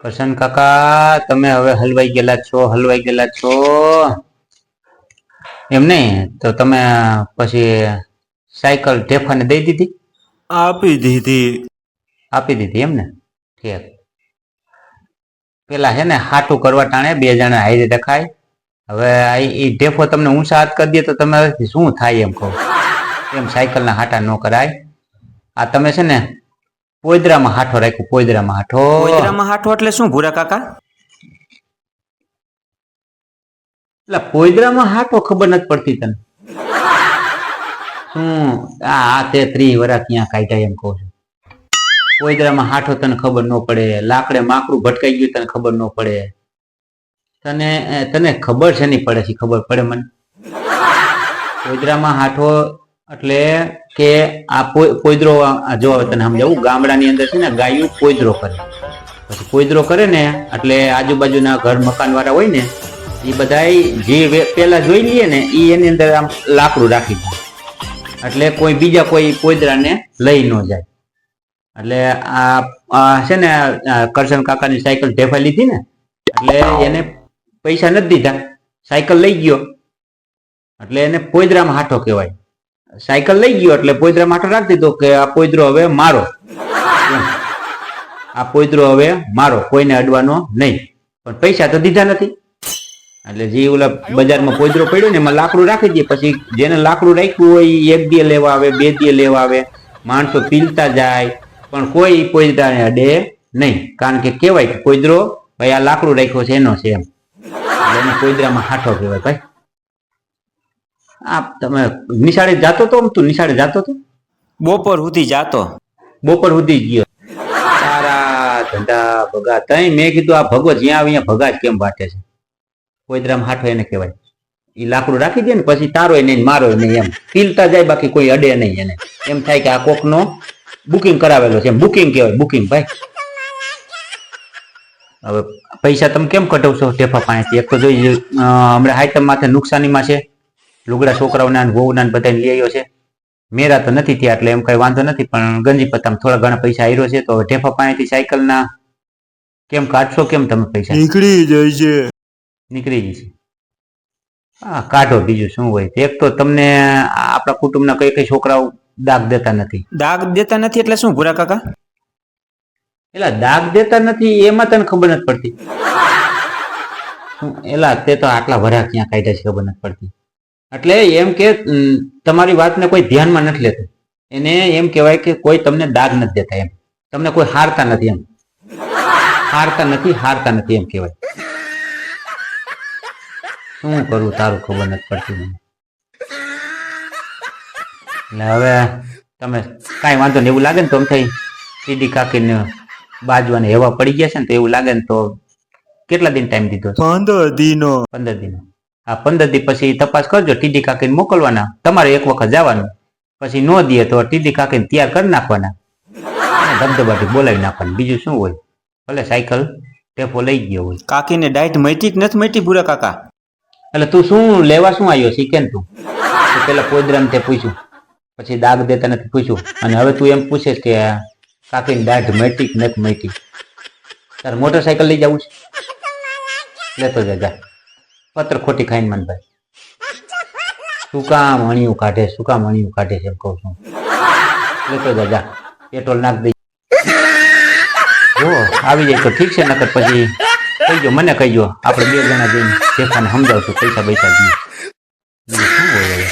કરશન કાકા તમે હવે હલવાઈ ગયેલા છો હલવાઈ ગયેલા છો. એમ નહીં તો તમે પછી સાયકલ ઢેફાને દઈ દીધી? આપી દીધી. આપી દીધી એમ ને ઠીક. પેલા છે ને હાટું કરવા ટાણે બે જણા હાઈરે દેખાય. હવે એ ઢેફો તમને ઊંચા હાથ કરી દે તો તમે શું થાય એમ કહો. એમ સાયકલના હાટા ન કરાય. આ તમે છે ને પોયદરામાં હાઠો રાખ્યું પોયદરામાં હાઠો. પોયરામાં હાથો એટલે શું ભૂરા કાકા? એટલે પોયદરામાં હાઠો ખબર નથી પડતી તને. શું આ તે ત્રી વરા ક્યાં કાઢ્યા એમ કહું છું. પોયદરામાં હાઠો તને ખબર ન પડે લાકડે માકડું ભટકાઈ ગયું તને ખબર ન પડે. તને તને ખબર છે નહીં પડે છે ખબર પડે મને? પોયદરામાં હાઠો એટલે કે આ પોય- પોયદરો જો તને સમજાવું, ગામડાની અંદર છે ને ગાયું પોયદરો કરે. પછી પોયદરો કરે ને, એટલે આજુબાજુના ઘર મકાન વાળા હોય ને એ બધાય જે પેલા જોઈ લઈએ ને એ એની અંદર આમ લાકડું રાખી દે. એટલે કોઈ બીજા કોઈ પોયદરાને લઈ ન જાય. એટલે આ છે ને કરશન કાકાની સાયકલ ઢેફા લીધી ને, એટલે એને પૈસા નથી દીધા. સાયકલ લઈ ગયો. એટલે એને પોયદરામાં હાથો કહેવાય. સાયકલ લઈ ગયો એટલે પોયદરામાં હાથો રાખી દીધો કે આ પોયદરો હવે મારો. આ પોયદરો હવે મારો, કોઈને અડવાનો નહીં. પણ પૈસા તો દીધા નથી. એટલે જે ઓલા બજારમાં પોયદરો પડ્યો ને એમાં લાકડું રાખી દે, પછી જેને લાકડું રાખ્યું હોય એક દી લેવા આવે, બે દી લેવા આવે. માણસો પીલતા જાય, પણ કોઈ પોયદરાને અડે નહીં. કારણ કે કહેવાય કે પોયદરો ભાઈ, આ લાકડું રાખ્યો છે, એનો છે એમ. એટલે એને પોયદરામાં હાથો કહેવાય, ભાઈ. આ તમે નિશાળે જાતો તો તું નિશાળે જાતો તો? બપોર સુધી જાતો. બપોર સુધી ગયો. સારા ધંધા ભગા. તઈ મેં કીધું આ ભગો જ્યાં આવી ત્યાં ભગા જ કેમ વાટે છે? કોઈદરામ હાઠો એને કહેવાય. ઈ લાકડું રાખી દે ને પછી તારો નહીં મારો નહીં એમ. પીલતા જાય બાકી કોઈ અડે નહીં એને. એમ થાય કે આ કોકનો બુકિંગ કરાવેલો છે. બુકિંગ કહેવાય બુકિંગ ભાઈ. હવે પૈસા તમે કેમ કઢાવશો? ટેફા પાસેથી. એક તો જોઈ હમણાં હાઈટમ માથે નુકસાનીમાં છે. લુગડા છોકરાઓના ને વહુના બધાને લઈ આવ્યો છે. મેરા તો નથી થયા એટલે એમ કઈ વાંધો નથી પણ ગંજી પત્તામાં થોડા ઘણા પૈસા આવ્યો છે તો હવે ઢેફા પાસેથી સાયકલના કેમ કાઢશો કેમ તમે પૈસા? નીકળી જાય છે. નીકળી જશે હા કાઢો બીજું શું હોય. એક તો તમને આપણા કુટુંબના કઈ કઈ છોકરાઓ દાગ દેતા નથી. દાગ દેતા નથી એટલે શું ભૂરા કાકા? એલા દાગ દેતા નથી એમાં તને ખબર નથી પડતી. શું એલા તે તો આટલા વરા ક્યાં કાઢ્યા છે ખબર નથી પડતી. એટલે એમ કે તમારી વાતને કોઈ ધ્યાનમાં નથી લેતું. એને એમ કહેવાય કે કોઈ તમને દાગ નથી દેતા એમ. તમને કોઈ હારતા નથી એમ. હારતા નથી હારતા નથી એમ કહેવાય. શું કરું તારું ખબર નથી પડતી મને. એટલે હવે તમે કાંઈ વાંધો ને એવું લાગે ને તો એમ થઈ સીડી કાકીને બાજવાને હેવા પડી ગયા છે ને તો એવું લાગે ને તો કેટલા દિન ટાઈમ દીધો? પંદર દિનો પંદર દિન. આ પંદર દી પછી તપાસ કરજો ટીડી કાકીને મોકલવાના. તમારે એક વખત જવાનું. પછી ન દે તો ટીડી કાકીને તૈયાર કરી નાખવાના. ધબધબાથી બોલાવી નાખવાનું. બીજું શું હોય? ભલે સાયકલ ટેપો લઈ ગયો હોય. કાકીને ડાયટ મટી કે નથી મટી ભૂરા કાકા? એટલે તું શું લેવા શું આવ્યો શીખે ને તું? પેલા પોદરામ તે પૂછ્યું. પછી દાગ દેતા નથી પૂછ્યું. અને હવે તું એમ પૂછે કે કાકીને દાઢ મટી કે નથી મટી? તારે મોટરસાયકલ લઈ જવું છે? લેતો જજા જા. પત્ર ખોટી ખાઈને મનભાઈ શું કામ હણિયું કાઢે, શું કામ હણિયું કાઢે છે કહું છું. લેતો જા પેટ્રોલ નાખ દઈ જો, આવી જાય તો ઠીક છે, નકર પછી કહીજો મને કહીજો આપણે બે જણા જઈને શેખાને સમજાવશું, પૈસા પૈસા દઈએ. શું હોય